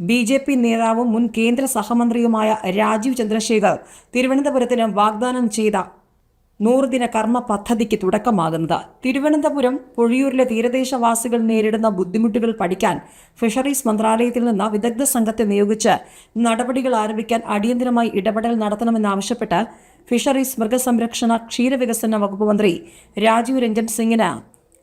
B J P നേതാവും മുൻ കേന്ദ്ര സഹമന്ത്രിയുമായ രാജീവ് ചന്ദ്രശേഖർ തിരുവനന്തപുരത്തിന് വാഗ്ദാനം ചെയ്ത നൂറുദിന കർമ്മ പദ്ധതിക്ക് തുടക്കമാകുന്നത്. തിരുവനന്തപുരം പൊഴിയൂരിലെ തീരദേശവാസികൾ നേരിടുന്ന ബുദ്ധിമുട്ടുകൾ പഠിക്കാൻ ഫിഷറീസ് മന്ത്രാലയത്തിൽ നിന്ന് വിദഗ്ധ സംഘത്തെ നിയോഗിച്ച് നടപടികൾ ആരംഭിക്കാൻ അടിയന്തരമായി ഇടപെടൽ നടത്തണമെന്നാവശ്യപ്പെട്ട് ഫിഷറീസ് മൃഗസംരക്ഷണ ക്ഷീരവികസന വകുപ്പ് മന്ത്രി രാജീവ് രഞ്ജൻ സിംഗിന്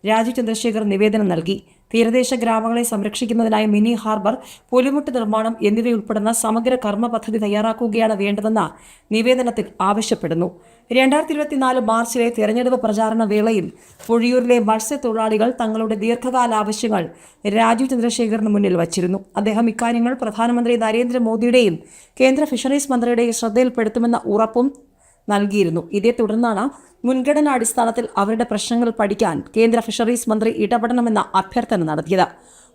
രാജീവ് ചന്ദ്രശേഖർ നിവേദനം നൽകി. തീരദേശ ഗ്രാമങ്ങളെ സംരക്ഷിക്കുന്നതിനായി മിനി ഹാർബർ പുലിമുട്ട് നിർമ്മാണം എന്നിവയുൾപ്പെടുന്ന സമഗ്ര കർമ്മ പദ്ധതി തയ്യാറാക്കുകയാണ് വേണ്ടതെന്ന് നിവേദനത്തിൽ ആവശ്യപ്പെടുന്നു. രണ്ടായിരത്തി ഇരുപത്തിനാല് മാർച്ചിലെ തെരഞ്ഞെടുപ്പ് പ്രചാരണ വേളയിൽ പൊഴിയൂരിലെ മത്സ്യത്തൊഴിലാളികൾ തങ്ങളുടെ ദീർഘകാല ആവശ്യങ്ങൾ രാജീവ് ചന്ദ്രശേഖറിന് മുന്നിൽ വച്ചിരുന്നു. അദ്ദേഹം ഇക്കാര്യങ്ങൾ പ്രധാനമന്ത്രി നരേന്ദ്രമോദിയുടെയും കേന്ദ്ര ഫിഷറീസ് മന്ത്രിയുടെയും ശ്രദ്ധയിൽപ്പെടുത്തുമെന്ന ഉറപ്പും നൽകിയിരുന്നു. ഇതേ തുടർന്നാണ് മുൻഗണനാ അടിസ്ഥാനത്തിൽ അവരുടെ പ്രശ്നങ്ങൾ പഠിക്കാൻ കേന്ദ്ര ഫിഷറീസ് മന്ത്രി ഇടപെടണമെന്ന അഭ്യർത്ഥന നടത്തിയത്.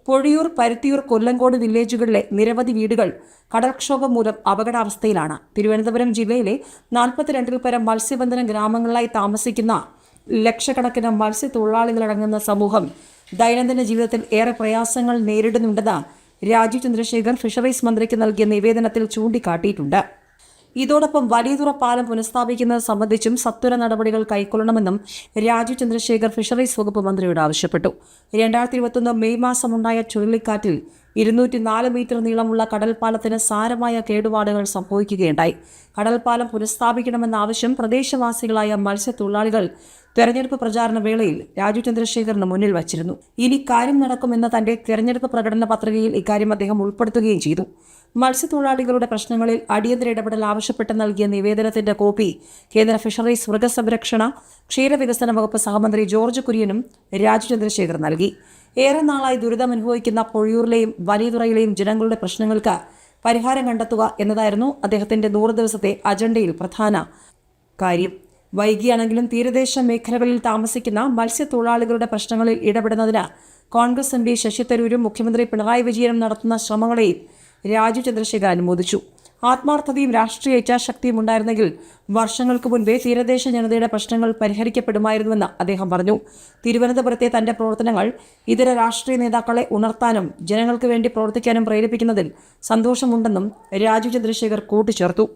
പൊഴിയൂർ പരുത്തിയൂർ കൊല്ലങ്കോട് വില്ലേജുകളിലെ നിരവധി വീടുകൾ കടൽക്ഷോഭം മൂലം അപകടാവസ്ഥയിലാണ്. തിരുവനന്തപുരം ജില്ലയിലെ നാൽപ്പത്തിരണ്ടിൽ പരം മത്സ്യബന്ധന ഗ്രാമങ്ങളിലായി താമസിക്കുന്ന ലക്ഷക്കണക്കിന് മത്സ്യത്തൊഴിലാളികളടങ്ങുന്ന സമൂഹം ദൈനംദിന ജീവിതത്തിൽ ഏറെ പ്രയാസങ്ങൾ നേരിടുന്നുണ്ടെന്ന് രാജീവ് ചന്ദ്രശേഖർ ഫിഷറീസ് മന്ത്രിക്ക് നൽകിയ നിവേദനത്തിൽ ചൂണ്ടിക്കാട്ടിയിട്ടുണ്ട്. ഇതോടൊപ്പം വലിയതുറ പാലം പുനഃസ്ഥാപിക്കുന്നത് സംബന്ധിച്ചും സത്വര നടപടികൾ കൈക്കൊള്ളണമെന്നും രാജു ചന്ദ്രശേഖർ ഫിഷറീസ് വകുപ്പ് മന്ത്രിയോട് ആവശ്യപ്പെട്ടു. രണ്ടായിരത്തി ഇരുപത്തൊന്ന് മെയ് മാസമുണ്ടായ ചുഴലിക്കാറ്റിൽ ഇരുന്നൂറ്റി നാല് മീറ്റർ നീളമുള്ള കടൽപ്പാലത്തിന് സാരമായ കേടുപാടുകൾ സംഭവിക്കുകയുണ്ടായി. കടൽപ്പാലം പുനഃസ്ഥാപിക്കണമെന്ന ആവശ്യം പ്രദേശവാസികളായ മത്സ്യത്തൊഴിലാളികൾ തെരഞ്ഞെടുപ്പ് പ്രചാരണ വേളയിൽ രാജു ചന്ദ്രശേഖറിന് മുന്നിൽ വച്ചിരുന്നു. ഇനി കാര്യം നടക്കുമെന്ന തന്റെ തെരഞ്ഞെടുപ്പ് പ്രകടന പത്രികയിൽ ഇക്കാര്യം അദ്ദേഹം ഉൾപ്പെടുത്തുകയും ചെയ്തു. മത്സ്യത്തൊഴിലാളികളുടെ പ്രശ്നങ്ങളിൽ അടിയന്തര ഇടപെടൽ ആവശ്യപ്പെട്ട് നൽകിയ നിവേദനത്തിന്റെ കോപ്പി കേന്ദ്ര ഫിഷറീസ് മൃഗസംരക്ഷണ ക്ഷീരവികസന വകുപ്പ് സഹമന്ത്രി ജോർജ് കുര്യനും രാജു ചന്ദ്രശേഖർ നൽകി. ഏറെ നാളായി ദുരിതമനുഭവിക്കുന്ന പൊഴിയൂരിലെയും വലിയതുറയിലെയും ജനങ്ങളുടെ പ്രശ്നങ്ങൾക്ക് പരിഹാരം കണ്ടെത്തുക എന്നതായിരുന്നു അദ്ദേഹത്തിന്റെ നൂറ് ദിവസത്തെ അജണ്ടയിൽ പ്രധാന കാര്യം. വൈകിയാണെങ്കിലും തീരദേശ മേഖലകളിൽ താമസിക്കുന്ന മത്സ്യത്തൊഴിലാളികളുടെ പ്രശ്നങ്ങളിൽ ഇടപെടുന്നതിന് കോൺഗ്രസ് എം പി ശശി തരൂരും മുഖ്യമന്ത്രി പിണറായി വിജയനും നടത്തുന്ന ശ്രമങ്ങളെയും രാജു ചന്ദ്രശേഖർ അനുമോദിച്ചു. ആത്മാർത്ഥതയും രാഷ്ട്രീയ ഇച്ഛാശക്തിയും ഉണ്ടായിരുന്നെങ്കിൽ വർഷങ്ങൾക്ക് മുൻപേ തീരദേശ ജനതയുടെ പ്രശ്നങ്ങൾ പരിഹരിക്കപ്പെടുമായിരുന്നുവെന്ന് അദ്ദേഹം പറഞ്ഞു. തിരുവനന്തപുരത്തെ തന്റെ പ്രവർത്തനങ്ങൾ ഇതര രാഷ്ട്രീയ നേതാക്കളെ ഉണർത്താനും ജനങ്ങൾക്ക് വേണ്ടി പ്രവർത്തിക്കാനും പ്രേരിപ്പിക്കുന്നതിൽ സന്തോഷമുണ്ടെന്നും രാജു ചന്ദ്രശേഖർ കൂട്ടിച്ചേർത്തു.